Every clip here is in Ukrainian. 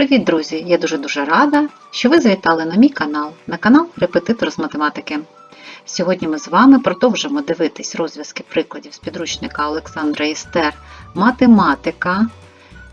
Привіт, друзі! Я дуже-дуже рада, що ви завітали на мій канал, на канал Репетитор з математики. Сьогодні ми з вами продовжимо дивитись розв'язки прикладів з підручника Олександра Істер Математика,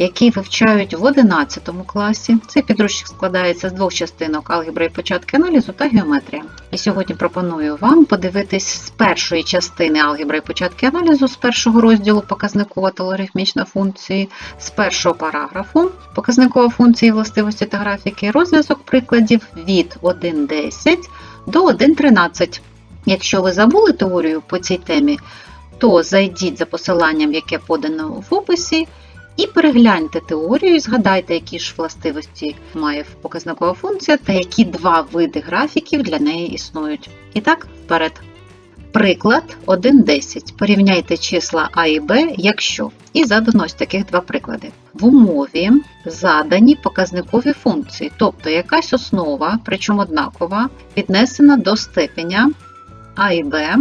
який вивчають в 11 класі. Цей підручник складається з двох частинок алгебра і початки аналізу та геометрія. І сьогодні пропоную вам подивитись з першої частини алгебра і початки аналізу, з першого розділу показникова та логарифмічна функції, з першого параграфу показникова функції властивості та графіки, розв'язок прикладів від 1.10 до 1.13. Якщо ви забули теорію по цій темі, то зайдіть за посиланням, яке подано в описі, і перегляньте теорію, і згадайте, які ж властивості має показникова функція та які два види графіків для неї існують. І так, вперед. Приклад 1.10. Порівняйте числа А і Б, якщо. І задано ось таких два приклади. В умові задані показникові функції, тобто якась основа, причому однакова, піднесена до степеня А і Б,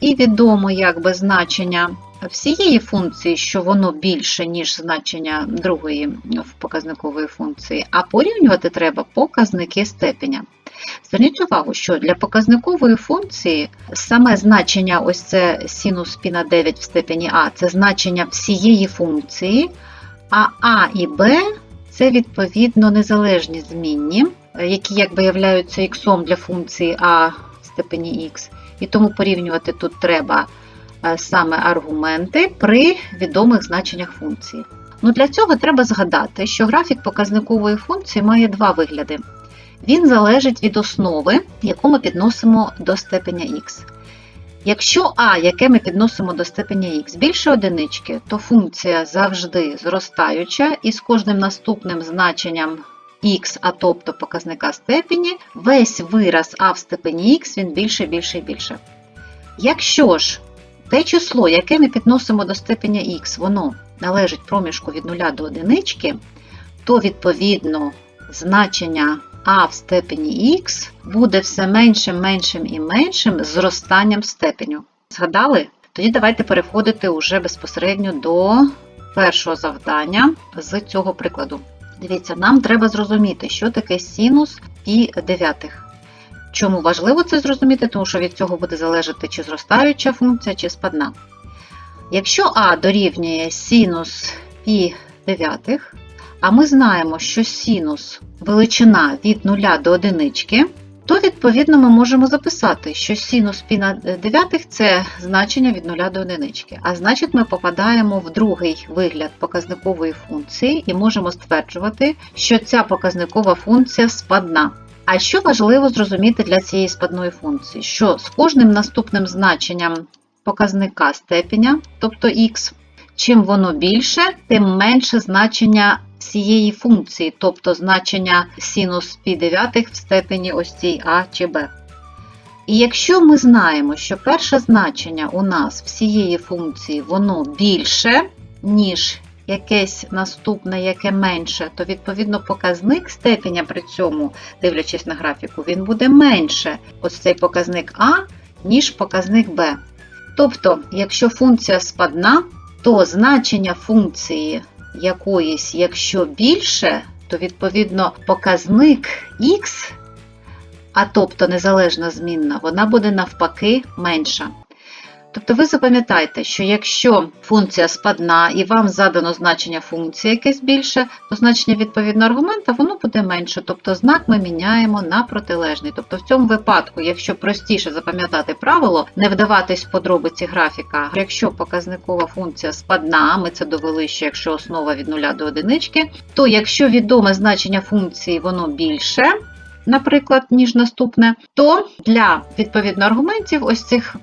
і відомо якби значення всієї функції, що воно більше, ніж значення другої показникової функції, а порівнювати треба показники степеня. Зверніть увагу, що для показникової функції саме значення ось це синус пі на 9 в степені А це значення всієї функції, а А і Б це відповідно незалежні змінні, які якби являються іксом для функції А в степені х. І тому порівнювати тут треба саме аргументи при відомих значеннях функції. Ну, Для цього треба згадати, що графік показникової функції має два вигляди. Він залежить від основи, яку ми підносимо до степеня х. Якщо А, яке ми підносимо до степеня х, більше одинички, то функція завжди зростаюча, і з кожним наступним значенням х, а тобто показника степені, весь вираз А в степені х він більше, більше і більше. Якщо ж те число, яке ми підносимо до степеня х, воно належить проміжку від 0 до 1, то відповідно значення а в степені х буде все меншим, меншим і меншим зростанням степеню. Згадали? Тоді давайте переходити уже безпосередньо до першого завдання з цього прикладу. Дивіться, нам треба зрозуміти, що таке синус пі дев'ятих. Чому важливо це зрозуміти? Тому що від цього буде залежати, чи зростаюча функція, чи спадна. Якщо А дорівнює синус пі дев'ятих, а ми знаємо, що синус величина від 0 до 1, то відповідно ми можемо записати, що синус пі на 9 це значення від 0 до 1. А значить, ми попадаємо в другий вигляд показникової функції і можемо стверджувати, що ця показникова функція спадна. А що важливо зрозуміти для цієї спадної функції? Що з кожним наступним значенням показника степеня, тобто х, чим воно більше, тим менше значення цієї функції, тобто значення синус пі 9 в степені ось цій А чи Б. І якщо ми знаємо, що перше значення у нас всієї функції воно більше, ніж якесь наступне, яке менше, то відповідно показник степеня при цьому, дивлячись на графіку, він буде менше ось цей показник А, ніж показник Б. Тобто, якщо функція спадна, то значення функції якоїсь, якщо більше, то відповідно показник х, а тобто незалежна змінна, вона буде навпаки менша. Тобто ви запам'ятайте, що якщо функція спадна і вам задано значення функції якесь більше, то значення відповідного аргумента воно буде менше. Тобто знак ми міняємо на протилежний. Тобто в цьому випадку, якщо простіше запам'ятати правило, не вдаватись в подробиці графіка, якщо показникова функція спадна, ми це довели, що якщо основа від 0 до 1, то якщо відоме значення функції воно більше, наприклад, ніж наступне, то для відповідно аргументів ось цих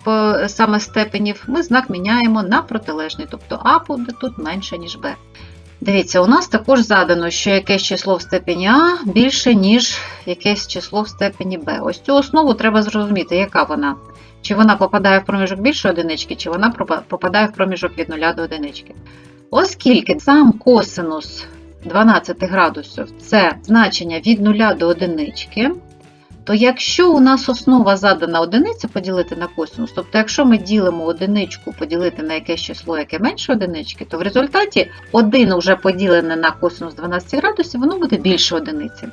саме степенів ми знак міняємо на протилежний, тобто А буде тут менше, ніж Б. Дивіться, у нас також задано, що якесь число в степені А більше, ніж якесь число в степені Б. Ось цю основу треба зрозуміти, яка вона. Чи вона попадає в проміжок більше одинички, чи вона попадає в проміжок від 0 до одинички. Оскільки сам косинус 12 градусів це значення від 0 до 1, то якщо у нас основа задана одиниця поділити на косинус, тобто якщо ми ділимо одиничку поділити на якесь число, яке менше одинички, то в результаті 1 вже поділене на косинус 12 градусів, воно буде більше одиниці.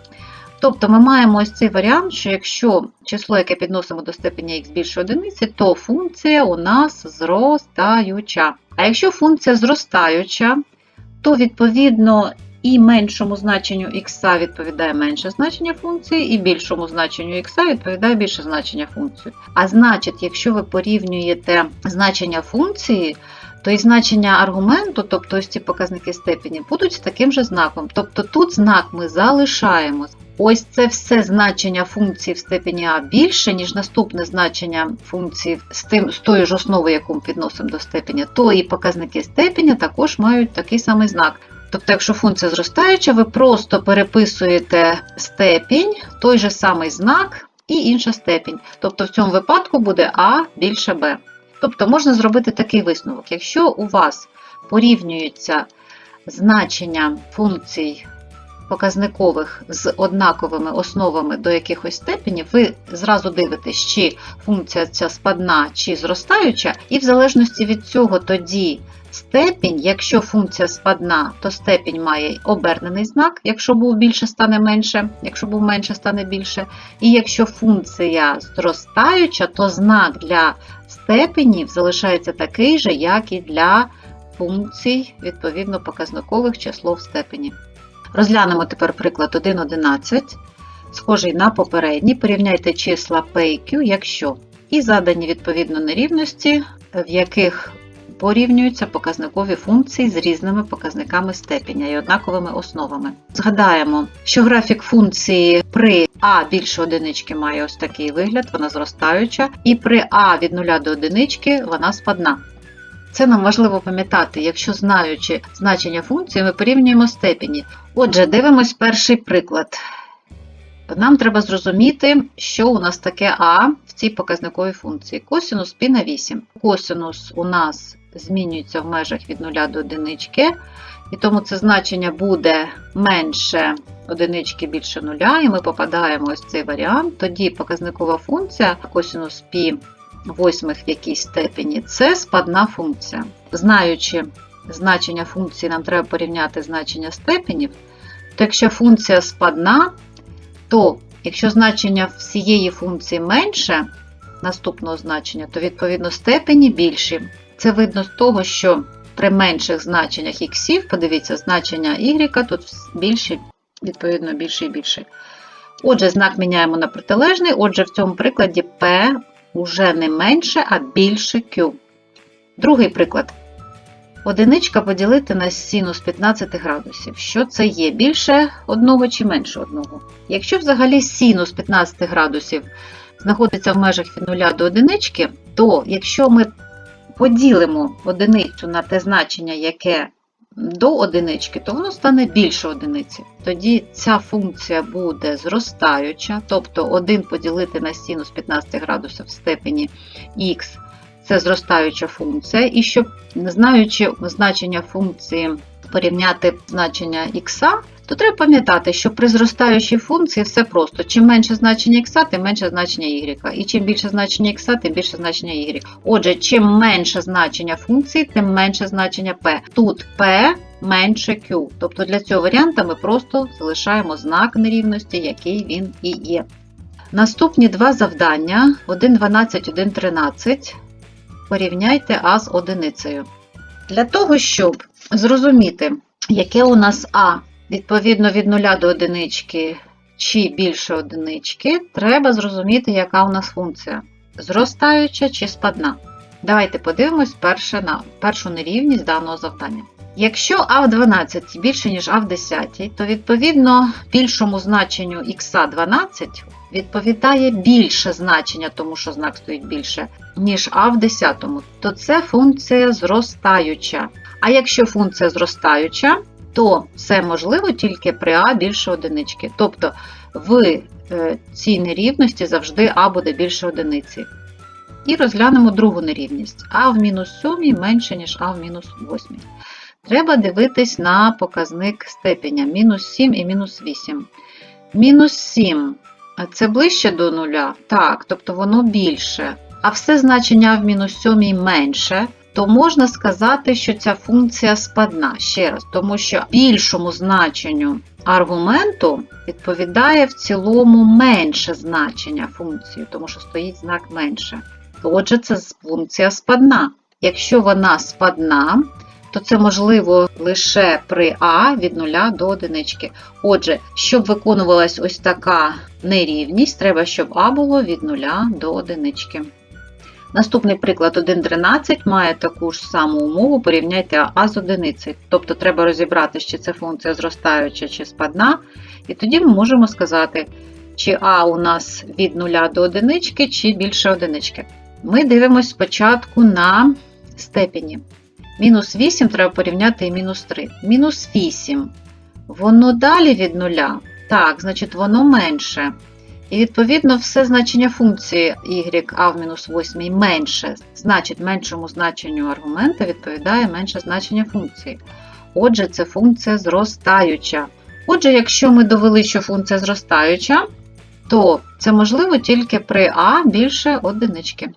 Тобто ми маємо ось цей варіант, що якщо число, яке підносимо до степеня х більше одиниці, то функція у нас зростаюча. А якщо функція зростаюча, то відповідно і меншому значенню х відповідає менше значення функції, і більшому значенню х відповідає більше значення функції. А значить, якщо ви порівнюєте значення функції, то і значення аргументу, тобто ось ці показники степені, будуть з таким же знаком. Тобто тут знак ми залишаємо. Ось це все значення функції в степені А більше, ніж наступне значення функції з, тим, з тою ж основою, яку ми підносимо до степеня, то і показники степеня також мають такий самий знак. Тобто, якщо функція зростаюча, ви просто переписуєте степінь, той же самий знак і інша степінь. Тобто в цьому випадку буде А більше Б. Тобто можна зробити такий висновок. Якщо у вас порівнюються значення функцій показникових з однаковими основами до якихось степенів, ви зразу дивитесь, чи функція ця спадна чи зростаюча, і в залежності від цього тоді степінь, якщо функція спадна, то степінь має обернений знак, якщо був більше, стане менше, якщо був менше, стане більше. І якщо функція зростаюча, то знак для степенів залишається такий же, як і для функцій, відповідно, показникових число степені. Розглянемо тепер приклад 1,11, схожий на попередній. Порівняйте числа P і Q, якщо. І задані відповідно нерівності, в яких порівнюються показникові функції з різними показниками степеня і однаковими основами. Згадаємо, що графік функції при А більше одинички має ось такий вигляд, вона зростаюча, і при А від 0 до одинички вона спадна. Це нам важливо пам'ятати, якщо знаючи значення функції, ми порівнюємо степені. Отже, дивимось перший приклад. Нам треба зрозуміти, що у нас таке А в цій показниковій функції. Косинус π на 8. Косинус у нас змінюється в межах від 0 до 1, і тому це значення буде менше одинички більше нуля, і ми попадаємо ось в цей варіант. Тоді показникова функція косинус π восьмих в якійсь степені це спадна функція. Знаючи значення функції, нам треба порівняти значення степенів, то якщо функція спадна, то якщо значення всієї функції менше наступного значення, то відповідно степені більші. Це видно з того, що при менших значеннях х, подивіться, значення y тут більше, відповідно, більше і більше. Отже, знак міняємо на протилежний, отже, в цьому прикладі P уже не менше, а більше Q. Другий приклад. Одиничка поділити на синус 15 градусів. Що це є? Більше одного чи менше одного? Якщо взагалі синус 15 градусів знаходиться в межах від 0 до одинички, то якщо ми поділимо одиницю на те значення, яке до одинички, то воно стане більше одиниці. Тоді ця функція буде зростаюча, тобто 1 поділити на синус 15 градусів в степені х це зростаюча функція. І щоб, знаючи значення функції, порівняти значення х, то треба пам'ятати, що при зростаючій функції все просто. Чим менше значення х, тим менше значення y. І чим більше значення х, тим більше значення y. Отже, чим менше значення функції, тим менше значення p. Тут p менше q. Тобто для цього варіанта ми просто залишаємо знак нерівності, який він і є. Наступні два завдання: 1,12, 1,13. Порівняйте А з одиницею. Для того, щоб зрозуміти, яке у нас А відповідно від 0 до одинички чи більше одинички, треба зрозуміти, яка у нас функція. Зростаюча чи спадна. Давайте подивимось перше на першу нерівність даного завдання. Якщо А в 12 більше, ніж А в 10, то відповідно більшому значенню х 12 відповідає більше значення, тому що знак стоїть більше, ніж А в 10, то це функція зростаюча. А якщо функція зростаюча, то це можливо тільки при А більше одинички. Тобто в цій нерівності завжди А буде більше одиниці. І розглянемо другу нерівність. А в мінус 7 менше, ніж А в мінус 8. Треба дивитись на показник степеня мінус 7 і мінус 8. Мінус 7 Це ближче до нуля? Так, тобто воно більше. А все значення в мінус сьомій менше, то можна сказати, що ця функція спадна. Ще раз, тому що більшому значенню аргументу відповідає в цілому менше значення функції, тому що стоїть знак менше. Отже, це функція спадна. Якщо вона спадна, то це можливо лише при а від 0 до 1. Отже, щоб виконувалась ось така нерівність, треба, щоб а було від 0 до 1. Наступний приклад 1.13 має таку ж саму умову, порівняйте а з одиницею. Тобто треба розібрати, чи це функція зростаюча чи спадна, і тоді ми можемо сказати, чи а у нас від 0 до 1, чи більше одинички. Ми дивимося спочатку на степені. Мінус 8 треба порівняти і мінус 3. Мінус 8. Воно далі від 0. Так, значить, воно менше. І відповідно все значення функції y а в мінус 8 менше. Значить, меншому значенню аргумента відповідає менше значення функції. Отже, це функція зростаюча. Отже, якщо ми довели, що функція зростаюча, то це можливо тільки при а більше одинички.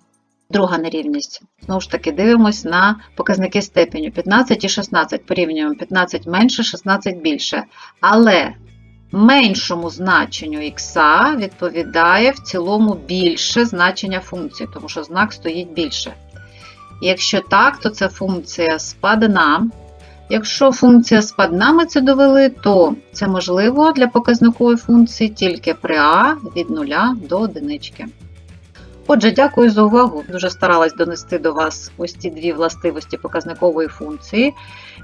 Друга нерівність. Знову ж таки, дивимось на показники степеню 15 і 16. Порівнюємо 15 менше, 16 більше. Але меншому значенню х відповідає в цілому більше значення функції, тому що знак стоїть більше. Якщо так, то це функція спадна. Якщо функція спадна ми це довели, то це можливо для показникової функції тільки при а від 0 до 1. Отже, дякую за увагу. Дуже старалась донести до вас ось ці дві властивості показникової функції.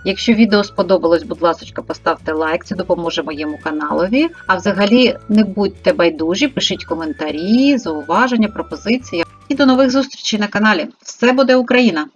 Якщо відео сподобалось, будь ласка, поставте лайк, це допоможе моєму каналові. А взагалі не будьте байдужі, пишіть коментарі, зауваження, пропозиції. І до нових зустрічей на каналі. Все буде Україна!